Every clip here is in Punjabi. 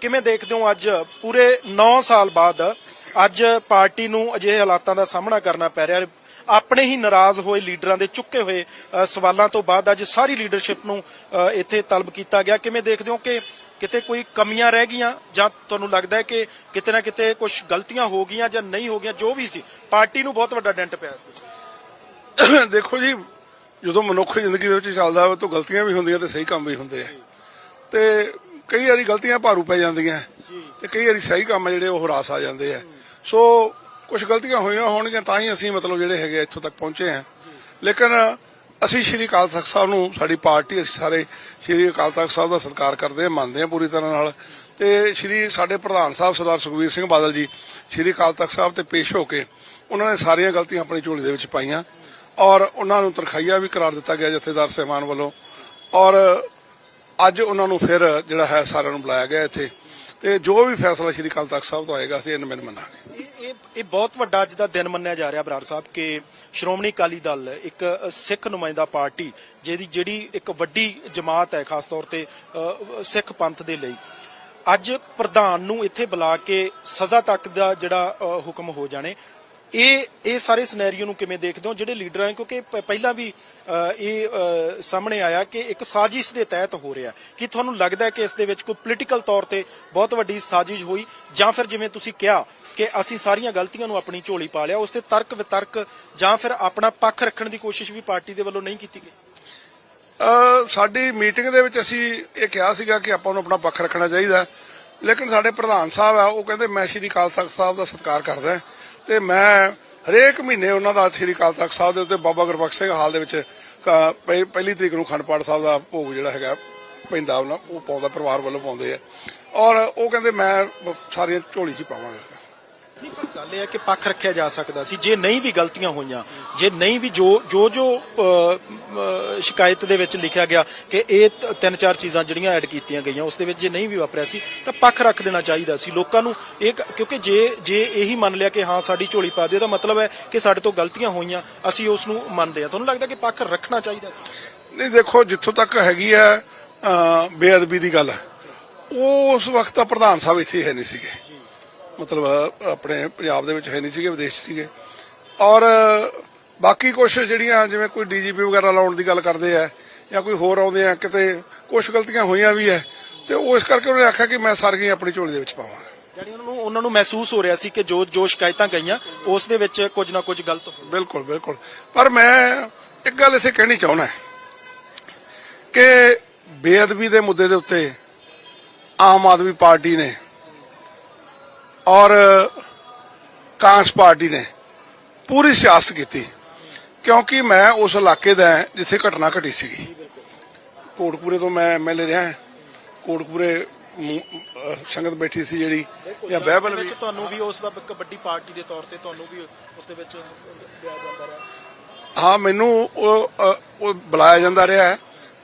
ਕਿਵੇਂ ਦੇਖਦੇ ਹੋ ਅੱਜ? ਪੂਰੇ 9 ਸਾਲ ਬਾਅਦ ਅੱਜ ਪਾਰਟੀ ਨੂੰ ਅਜਿਹੇ ਹਾਲਾਤਾਂ ਦਾ ਸਾਹਮਣਾ ਕਰਨਾ ਪੈ ਰਿਹਾ। ਆਪਣੇ ਹੀ ਨਾਰਾਜ਼ ਹੋਏ ਲੀਡਰਾਂ ਦੇ ਚੁੱਕੇ ਹੋਏ ਸਵਾਲਾਂ ਤੋਂ ਬਾਅਦ ਅੱਜ ਸਾਰੀ ਲੀਡਰਸ਼ਿਪ ਨੂੰ ਇੱਥੇ ਤਲਬ ਕੀਤਾ ਗਿਆ। ਕਿਵੇਂ ਦੇਖਦੇ ਹੋ ਕਿ ਕਿਤੇ ਕੋਈ ਕਮੀਆਂ ਰਹਿ ਗਈਆਂ? ਜਾਂ ਤੁਹਾਨੂੰ ਲੱਗਦਾ ਹੈ ਕਿ ਕਿਤੇ ਨਾ ਕਿਤੇ ਕੁਝ ਗਲਤੀਆਂ ਹੋ ਗਈਆਂ ਜਾਂ ਨਹੀਂ ਹੋ ਗਈਆਂ? ਜੋ ਵੀ ਸੀ, ਪਾਰਟੀ ਨੂੰ ਬਹੁਤ ਵੱਡਾ ਡੈਂਟ ਪਿਆ ਇਸ ਦੇਖੋ ਜੀ, ਜਦੋਂ ਮਨੁੱਖ ਜ਼ਿੰਦਗੀ ਦੇ ਵਿੱਚ ਚੱਲਦਾ ਹੋਵੇ ਤਾਂ ਗਲਤੀਆਂ ਵੀ ਹੁੰਦੀਆਂ ਤੇ ਸਹੀ ਕੰਮ ਵੀ ਹੁੰਦੇ ਆ। ਤੇ ਕਈ ਵਾਰੀ ਗਲਤੀਆਂ ਭਾਰੂ ਪੈ ਜਾਂਦੀਆਂ ਤੇ ਕਈ ਵਾਰੀ ਸਹੀ ਕੰਮ ਜਿਹੜੇ ਉਹ ਹਰਾਸ ਆ ਜਾਂਦੇ ਆ। ਸੋ ਕੁਝ ਗਲਤੀਆਂ ਹੋਈਆਂ ਹੋਣਗੀਆਂ ਤਾਂ ਹੀ ਅਸੀਂ ਮਤਲਬ ਜਿਹੜੇ ਹੈਗੇ ਆ ਇੱਥੋਂ ਤੱਕ ਪਹੁੰਚੇ ਆ ਲੇਕਿਨ ਅਸੀਂ ਸ਼੍ਰੀ ਅਕਾਲ ਤਖਤ ਸਾਹਿਬ ਨੂੰ ਸਾਡੀ ਪਾਰਟੀ ਅਸੀਂ ਸਾਰੇ ਸ਼੍ਰੀ ਅਕਾਲ ਤਖਤ ਸਾਹਿਬ ਦਾ ਸਤਿਕਾਰ ਕਰਦੇ ਹਾਂ ਮੰਨਦੇ ਹਾਂ ਪੂਰੀ ਤਰ੍ਹਾਂ ਨਾਲ। ਤੇ ਸ਼੍ਰੀ ਸਾਡੇ ਪ੍ਰਧਾਨ ਸਾਹਿਬ ਸਰਦਾਰ ਸੁਖਬੀਰ ਸਿੰਘ ਬਾਦਲ ਜੀ ਸ਼੍ਰੀ ਅਕਾਲ ਤਖਤ ਸਾਹਿਬ ਤੇ ਪੇਸ਼ ਹੋ ਕੇ ਉਹਨਾਂ ਨੇ ਸਾਰੀਆਂ ਗਲਤੀਆਂ ਆਪਣੀ ਝੋਲੀ ਦੇ ਵਿੱਚ ਪਾਈਆਂ। ਔਰ ਉਹਨਾਂ ਨੂੰ ਤਰਖਾਈਆ ਵੀ ਕਰਾਰ ਦਿੱਤਾ ਗਿਆ ਜਥੇਦਾਰ ਸਹਿਮਾਨ ਵੱਲੋਂ। ਔਰ ਅੱਜ ਉਹਨਾਂ ਨੂੰ ਫਿਰ ਜਿਹੜਾ ਹੈ ਸਾਰਿਆਂ ਨੂੰ ਬੁਲਾਇਆ ਗਿਆ ਇੱਥੇ। ਤੇ ਜੋ ਵੀ ਫੈਸਲਾ ਸ਼੍ਰੀ ਅਕਾਲ ਤਖਤ ਸਾਹਿਬ ਤੋਂ ਆਏਗਾ, ਅਸੀਂ ਇਹਨੂੰ ਮੈਨੂੰ ਮੰਨਾਂਗੇ ਇਹ ਇਹ ਬਹੁਤ ਵੱਡਾ ਅੱਜ ਦਾ ਦਿਨ ਮੰਨਿਆ ਜਾ ਰਿਹਾ ਬਰਾੜ ਸਾਹਿਬ ਕਿ ਸ਼੍ਰੋਮਣੀ ਅਕਾਲੀ ਦਲ ਇੱਕ ਸਿੱਖ ਨੁਮਾਇੰਦਾ ਪਾਰਟੀ ਜਿਹਦੀ ਜਿਹੜੀ ਇੱਕ ਵੱਡੀ ਜਮਾਤ ਹੈ, ਖਾਸ ਤੌਰ ਤੇ ਸਿੱਖ ਪੰਥ ਦੇ ਲਈ। ਅੱਜ ਪ੍ਰਧਾਨ ਨੂੰ ਇੱਥੇ ਬੁਲਾ ਕੇ ਸਜ਼ਾ ਤੱਕ ਦਾ ਜਿਹੜਾ ਹੁਕਮ ਹੋ ਜਾਣੇ। ਇਹ ਇਹ ਸਾਰੇ ਸਿਨੈਰੀਓ ਨੂੰ ਕਿਵੇਂ ਦੇਖਦੇ ਹੋ? ਜਿਹੜੇ ਲੀਡਰ ਹੈ ਕਿਉਂਕਿ ਪ- ਪਹਿਲਾਂ ਵੀ ਅ, ਇਹ ਅ, ਸਾਹਮਣੇ ਆਇਆ ਕਿ ਇੱਕ ਸਾਜ਼ਿਸ਼ ਦੇ ਤਹਿਤ ਹੋ ਰਿਹਾ। ਕਿ ਤੁਹਾਨੂੰ ਲੱਗਦਾ ਹੈ ਕਿ ਇਸ ਦੇ ਵਿੱਚ ਕੋਈ ਪੋਲੀਟੀਕਲ ਤੌਰ ਤੇ ਬਹੁਤ ਵੱਡੀ ਸਾਜ਼ਿਸ਼ ਹੋਈ? ਜਾਂ ਫਿਰ ਜਿਵੇਂ ਤੁਸੀਂ ਕਿਹਾ ਕਿ ਅਸੀਂ ਸਾਰੀਆਂ ਗਲਤੀਆਂ ਨੂੰ ਆਪਣੀ ਝੋਲੀ ਪਾ ਲਿਆ ਉਸ ਤੇ ਤਰਕ ਵਿਤਰਕ ਜਾਂ ਫਿਰ ਆਪਣਾ ਪੱਖ ਰੱਖਣ ਦੀ ਕੋਸ਼ਿਸ਼ ਵੀ ਪਾਰਟੀ ਦੇ ਵੱਲੋਂ ਨਹੀਂ ਕੀਤੀ ਗਈ? ਅ, ਸਾਡੀ ਮੀਟਿੰਗ ਦੇ ਵਿੱਚ ਅਸੀਂ ਇਹ ਕਿਹਾ ਸੀਗਾ ਕਿ ਆਪਾਂ ਨੂੰ ਆਪਣਾ ਪੱਖ ਰੱਖਣਾ ਚਾਹੀਦਾ ਲੇਕਿਨ ਸਾਡੇ ਪ੍ਰਧਾਨ ਸਾਹਿਬ ਆ ਉਹ ਕਹਿੰਦੇ ਮੈਂ ਸ਼੍ਰੀ ਅਕਾਲ ਤਖਤ ਸਾਹਿਬ ਦਾ ਸਤਿਕਾਰ ਕਰਦਾ ਤੇ ਮੈਂ ਹਰੇਕ ਮਹੀਨੇ ਉਹਨਾਂ ਦਾ ਸ਼੍ਰੀ ਅਕਾਲ ਤਖਤ ਸਾਹਿਬ ਦੇ ਉੱਤੇ ਬਾਬਾ ਗੁਰਬਖਸ਼ ਸਿੰਘ ਹਾਲ ਦੇ ਵਿੱਚ ਕ- ਪਹਿ- ਪਹਿਲੀ ਤਰੀਕ ਨੂੰ ਖੰਡ ਪਾਠ ਸਾਹਿਬ ਦਾ ਭੋਗ ਜਿਹੜਾ ਹੈਗਾ, ਪੈਂਦਾ ਉਹਨਾਂ, ਉਹ ਪਾਉਂਦਾ, ਪਰਿਵਾਰ ਵੱਲੋਂ ਪਾਉਂਦੇ ਆ। ਔਰ ਉਹ ਕਹਿੰਦੇ ਮੈਂ ਸਾਰੀਆਂ ਝੋਲੀ 'ਚ ਹੀ ਪਾਵਾਂਗਾ। ਗੱਲ ਇਹ ਹੈ ਕਿ ਪੱਖ ਰੱਖਿਆ ਜਾ ਸਕਦਾ ਸੀ। ਜੇ ਨਹੀਂ ਵੀ ਗਲਤੀਆਂ ਹੋਈਆਂ ਜੇ ਨਹੀਂ ਵੀ ਜੋ ਜੋ ਜੋ ਸ਼ਿਕਾਇਤ ਦੇ ਵਿੱਚ ਲਿਖਿਆ ਗਿਆ ਕਿ ਇਹ ਤਿੰਨ ਚਾਰ ਚੀਜ਼ਾਂ ਜਿਹੜੀਆਂ ਐਡ ਕੀਤੀਆਂ ਗਈਆਂ ਉਸ ਦੇ ਵਿੱਚ ਜੇ ਨਹੀਂ ਵੀ ਵਾਪਰਿਆ ਸੀ ਤਾਂ ਪੱਖ ਰੱਖ ਦੇਣਾ ਚਾਹੀਦਾ ਸੀ। ਲੋਕਾਂ ਨੂੰ ਇਹ ਕਿਉਂਕਿ ਜੇ ਜੇ ਇਹੀ ਮੰਨ ਲਿਆ ਕਿ ਹਾਂ ਸਾਡੀ ਝੋਲੀ ਪਾ ਦਿਓ ਤਾਂ ਮਤਲਬ ਹੈ ਕਿ ਸਾਡੇ ਤੋਂ ਗਲਤੀਆਂ ਹੋਈਆਂ ਅਸੀਂ ਉਸ ਨੂੰ ਮੰਨਦੇ ਹਾਂ। ਤੁਹਾਨੂੰ ਲੱਗਦਾ ਕਿ ਪੱਖ ਰੱਖਣਾ ਚਾਹੀਦਾ ਸੀ? ਨਹੀਂ ਦੇਖੋ ਜਿੱਥੋਂ ਤੱਕ ਹੈਗੀ ਅ, ਬੇਅਦਬੀ ਦੀ ਗੱਲ ਉਹ ਉਸ ਵਕਤ ਤਾਂ ਪ੍ਰਧਾਨ ਸਾਹਿਬ ਇੱਥੇ ਹੈ ਨਹੀਂ ਸੀਗੇ। ਮਤਲਬ ਆਪਣੇ ਪੰਜਾਬ ਦੇ ਵਿੱਚ ਹੈ ਨਹੀਂ ਸੀਗੇ ਵਿਦੇਸ਼ ਸੀਗੇ। ਔਰ ਬਾਕੀ ਕੁਝ ਜਿਹੜੀਆਂ ਜਿਵੇਂ ਕੋਈ ਡੀਜੀਪੀ ਵਗੈਰਾ ਲਾਉਣ ਦੀ ਗੱਲ ਕਰਦੇ ਆ ਜਾਂ ਕੋਈ ਹੋਰ ਆਉਂਦੇ ਆ ਕਿਤੇ ਕੁਝ ਗਲਤੀਆਂ ਹੋਈਆਂ ਵੀ ਹੈ ਤੇ ਉਹ ਇਸ ਕਰਕੇ ਉਹਨੇ ਆਖਿਆ ਕਿ ਮੈਂ ਸਾਰੀਆਂ ਆਪਣੀ ਝੋਲੀ ਦੇ ਵਿੱਚ ਪਾਵਾਂਗਾ। ਜਿਹੜੀ ਉਹਨਾਂ ਨੂੰ ਉਹਨਾਂ ਨੂੰ ਮਹਿਸੂਸ ਹੋ ਰਿਹਾ ਸੀ ਕਿ ਜੋ ਜੋ ਸ਼ਿਕਾਇਤਾਂ ਗਈਆਂ ਉਸ ਦੇ ਵਿੱਚ ਕੁਝ ਨਾ ਕੁਝ ਗਲਤ ਹੋ ਬਿਲਕੁਲ ਬਿਲਕੁਲ। ਪਰ ਮੈਂ ਇੱਕ ਗੱਲ ਇਥੇ ਕਹਿਣੀ ਚਾਹੁੰਦਾ ਕਿ ਬੇਅਦਬੀ ਦੇ ਮੁੱਦੇ ਦੇ ਉੱਤੇ ਆਮ ਆਦਮੀ ਪਾਰਟੀ ਨੇ ਔਰ ਕਾਂਗਰਸ ਪਾਰਟੀ ਨੇ ਪੂਰੀ ਸਿਆਸਤ ਕੀਤੀ ਕਿਉਂਕਿ ਮੈਂ ਉਸ ਇਲਾਕੇ ਦਾ ਜਿੱਥੇ ਘਟਨਾ ਘਟੀ ਸੀਗੀ। ਕੋਟਪੂਰੇ ਤੋਂ ਮੈਂ ਐਮਐਲਏ ਰਿਹਾ ਕੋਟਪੂਰੇ ਸੰਗਤ ਬੈਠੀ ਸੀ ਜਿਹੜੀ ਜਾਂ ਬਹਿਬਲ ਵਿੱਚ ਤੁਹਾਨੂੰ ਵੀ ਉਸ ਦਾ ਇੱਕ ਵੱਡੀ ਪਾਰਟੀ ਦੇ ਤੌਰ ਤੇ ਤੁਹਾਨੂੰ ਵੀ ਉਸ ਦੇ ਵਿੱਚ ਲਿਆ ਜਾਂਦਾ ਰਿਹਾ। ਹਾਂ ਮੈਨੂੰ ਉਹ ਉਹ ਬੁਲਾਇਆ ਜਾਂਦਾ ਰਿਹਾ ਹੈ।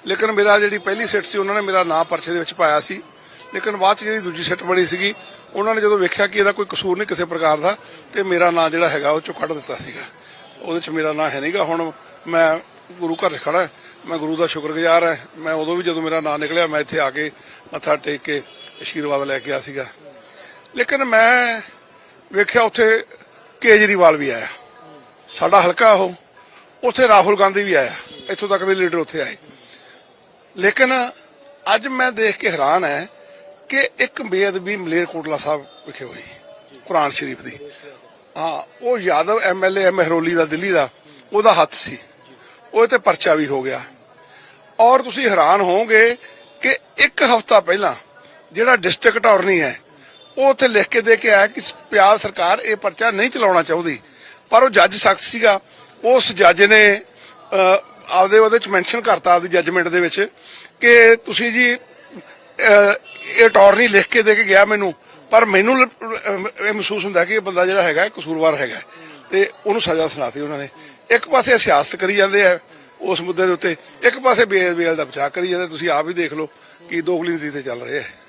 ਲੇਕਿਨ ਮੇਰਾ ਜਿਹੜੀ ਪਹਿਲੀ ਸਿੱਟ ਸੀ ਉਹਨਾਂ ਨੇ ਮੇਰਾ ਨਾਂ ਪਰਚੇ ਦੇ ਵਿੱਚ ਪਾਇਆ ਸੀ। ਲੇਕਿਨ ਬਾਅਦ ਚ ਜਿਹੜੀ ਦੂਜੀ ਸਿੱਟ ਬਣੀ ਸੀਗੀ ਉਹਨਾਂ ਨੇ ਜਦੋਂ ਵੇਖਿਆ ਕਿ ਇਹਦਾ ਕੋਈ ਕਸੂਰ ਨਹੀਂ ਕਿਸੇ ਪ੍ਰਕਾਰ ਦਾ, ਤੇ ਮੇਰਾ ਨਾਂ ਜਿਹੜਾ ਹੈਗਾ ਉਹ ਚੋਂ ਕੱਢ ਦਿੱਤਾ ਸੀਗਾ। ਉਹਦੇ ਚ ਮੇਰਾ ਨਾਂ ਹੈ ਨਹੀਂਗਾ ਹੁਣ ਮੈਂ ਗੁਰੂ ਘਰ ਖੜਾ, ਮੈਂ ਗੁਰੂ ਦਾ ਸ਼ੁਕਰਗੁਜ਼ਾਰ ਹਾਂ। ਮੈਂ ਉਦੋਂ ਵੀ ਜਦੋਂ ਮੇਰਾ ਨਾਂ ਨਿਕਲਿਆ, ਮੈਂ ਇੱਥੇ ਆ ਕੇ ਮੱਥਾ ਟੇਕ ਕੇ ਅਸ਼ੀਰਵਾਦ ਲੈ ਕੇ ਆ ਸੀਗਾ। ਲੇਕਿਨ ਮੈਂ ਵੇਖਿਆ ਉੱਥੇ ਕੇਜਰੀਵਾਲ ਵੀ ਆਇਆ। ਸਾਡਾ ਹਲਕਾ ਉਹ। ਉੱਥੇ ਰਾਹੁਲ ਗਾਂਧੀ ਵੀ ਆਇਆ। ਇੱਥੋਂ ਤੱਕ ਦੇ ਲੀਡਰ ਉੱਥੇ ਆਏ। ਲੇਕਿਨ ਅੱਜ ਮੈਂ ਦੇਖ ਕੇ ਹੈਰਾਨ ਹੈ ਕਿ ਇੱਕ ਬੇਅਦਬੀ ਮਲੇਰਕੋਟਲਾ ਸਾਹਿਬ ਵਿਖੇ ਹੋਈ, ਕੁਰਾਨ ਸ਼ਰੀਫ ਦੀ। ਹਾਂ, ਉਹ ਯਾਦਵ ਐਮਐਲਏ ਮਹਿਰੋਲੀ ਦਾ, ਦਿੱਲੀ ਦਾ, ਉਹਦਾ ਹੱਥ ਸੀ। ਉਹ ਤੇ ਪਰਚਾ ਵੀ ਹੋ ਗਿਆ। ਔਰ ਤੁਸੀਂ ਹੈਰਾਨ ਹੋਵੋਗੇ ਕਿ ਇੱਕ ਹਫ਼ਤਾ ਪਹਿਲਾਂ ਜਿਹੜਾ ਡਿਸਟ੍ਰਿਕਟ ਅਟਾਰਨੀ ਹੈ, ਉਹ ਉੱਥੇ ਲਿਖ ਕੇ ਦੇ ਕੇ ਆਇਆ ਕਿ ਪਿਆਰ ਸਰਕਾਰ ਇਹ ਪਰਚਾ ਨਹੀਂ ਚਲਾਉਣਾ ਚਾਹੁੰਦੀ। ਪਰ ਉਹ ਜੱਜ ਸਖਤ ਸੀਗਾ। ਉਸ ਜੱਜ ਨੇ ਆਪਦੇ ਉਹਦੇ ਚ ਮੈਂਸ਼ਨ ਕਰਤਾ ਆਪਦੀ ਜੱਜਮੈਂਟ ਦੇ ਵਿੱਚ ਕਿ ਤੁਸੀਂ ਜੀ ਇਹ ਅਟਾਰਨੀ ਲਿਖ ਕੇ ਦੇ ਕੇ ਗਿਆ ਮੈਨੂੰ, ਪਰ ਮੈਨੂੰ ਇਹ ਮਹਿਸੂਸ ਹੁੰਦਾ ਕਿ ਇਹ ਬੰਦਾ ਜਿਹੜਾ ਹੈਗਾ ਕਸੂਰਵਾਰ ਹੈਗਾ। ਤੇ ਉਹਨੂੰ ਸਜ਼ਾ ਸੁਣਾਤੀ ਉਹਨਾਂ ਨੇ। ਇੱਕ ਪਾਸੇ ਸਿਆਸਤ ਕਰੀ ਜਾਂਦੇ ਆ ਉਸ ਮੁੱਦੇ ਦੇ ਉੱਤੇ, ਇੱਕ ਪਾਸੇ ਬੇਅਦਬੀ ਦਾ ਬਚਾਅ ਕਰੀ ਜਾਂਦੇ ਤੁਸੀਂ ਆਪ ਹੀ ਦੇਖ ਲਓ ਕਿ ਦੋਗਲੀ ਨੀਤੀ ਤੇ ਚੱਲ ਰਹੇ ਆ